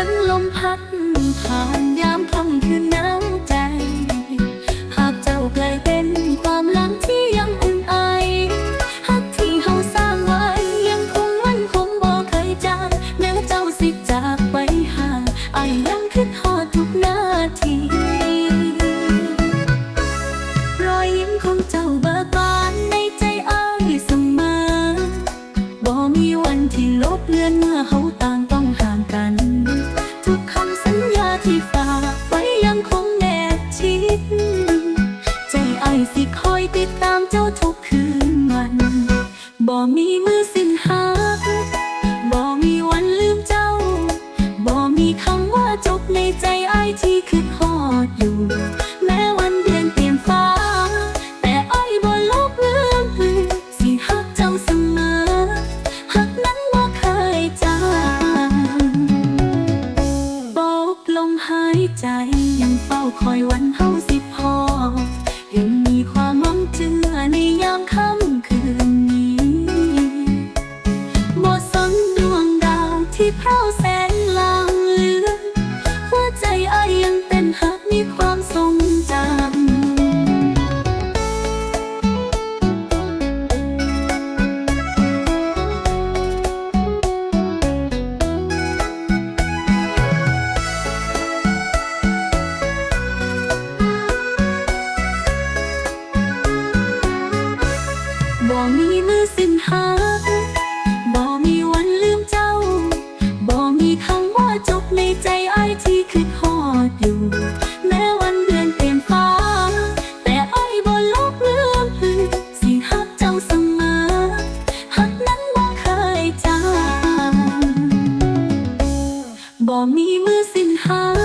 ยงลมพัดผ่านยามค่ำคืนหนาว ที่ฝากไว้ยังคงแนบชิด ใจไอสิคอยติดตามเจ้าทุกคืนวัน บ่มีมือสิ ยังเฝ้าคอยวันเฮาสิพอ บ่มีเมื่อสิ้นหา